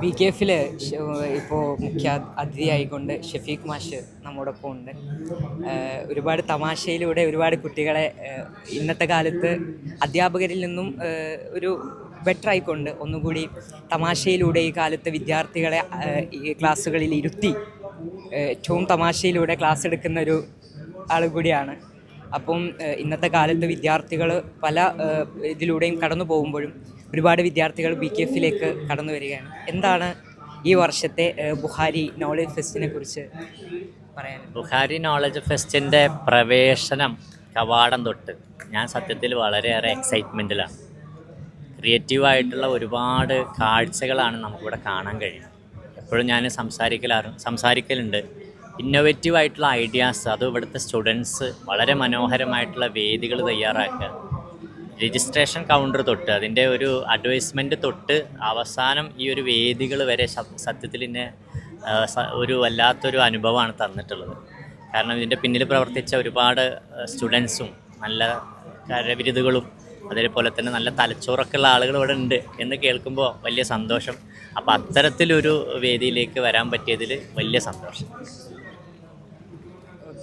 B K എഫിൽ ഇപ്പോൾ മുഖ്യ അതിഥിയായിക്കൊണ്ട് ഷഫീഖ് മാഷ് നമ്മോടൊപ്പം ഉണ്ട്. ഒരുപാട് തമാശയിലൂടെ ഒരുപാട് കുട്ടികളെ ഇന്നത്തെ കാലത്ത് അധ്യാപകരിൽ നിന്നും ഒരു ബെറ്റർ ആയിക്കൊണ്ട് ഒന്നുകൂടി തമാശയിലൂടെ ഈ കാലത്ത് വിദ്യാർത്ഥികളെ ഈ ക്ലാസ്സുകളിൽ ഇരുത്തി ഏറ്റവും തമാശയിലൂടെ ക്ലാസ് എടുക്കുന്ന ഒരു ആൾ കൂടിയാണ് അപ്പം ഇന്നത്തെ കാലത്ത് വിദ്യാർത്ഥികൾ പല ഇതിലൂടെയും കടന്നു പോകുമ്പോഴും ഒരുപാട് വിദ്യാർത്ഥികൾ ബി കെ എഫിലേക്ക് കടന്നു വരികയാണ്. എന്താണ് ഈ വർഷത്തെ ബുഹാരി നോളജ് ഫെസ്റ്റിനെ കുറിച്ച് പറയാൻ? ബുഹാരി നോളജ് ഫെസ്റ്റിന്റെ പ്രവേശനം കവാടം തൊട്ട്. ഞാൻ സത്യത്തിൽ വളരെയേറെ എക്സൈറ്റ്മെന്റിലാണ് ക്രിയേറ്റീവായിട്ടുള്ള ഒരുപാട് കാഴ്ചകളാണ് നമുക്കിവിടെ കാണാൻ കഴിയുന്നത്. എപ്പോഴും ഞാൻ സംസാരിക്കലാറും സംസാരിക്കലുണ്ട്. ഇന്നോവേറ്റീവ് ആയിട്ടുള്ള ഐഡിയാസ് അത് ഇവിടുത്തെ സ്റ്റുഡൻസ് വളരെ മനോഹരമായിട്ടുള്ള വേദികൾ തയ്യാറാക്കുക. രജിസ്ട്രേഷൻ കൗണ്ടർ തൊട്ട് അതിന്റെ ഒരു അഡ്വൈസ്മെന്റ് തൊട്ട് അവസാനം ഈ ഒരു വേദികൾ വരെ സത്യത്തിൽ സ- ഒരു വല്ലാത്തൊരു അനുഭവമാണ് തന്നിട്ടുള്ളത്. കാരണം ഇതിന്റെ പിന്നിൽ പ്രവർത്തിച്ച ഒരുപാട് സ്റ്റുഡൻസും നല്ല കരവിരുതുകളും അതേപോലെ തന്നെ നല്ല തലച്ചോറൊക്കെ ഉള്ള ആളുകൾ ഇവിടെ ഉണ്ട് എന്ന് കേൾക്കുമ്പോൾ വലിയ സന്തോഷം. അപ്പോൾ അത്തരത്തിലൊരു വേദിയിലേക്ക് വരാൻ പറ്റിയതിൽ വലിയ സന്തോഷം.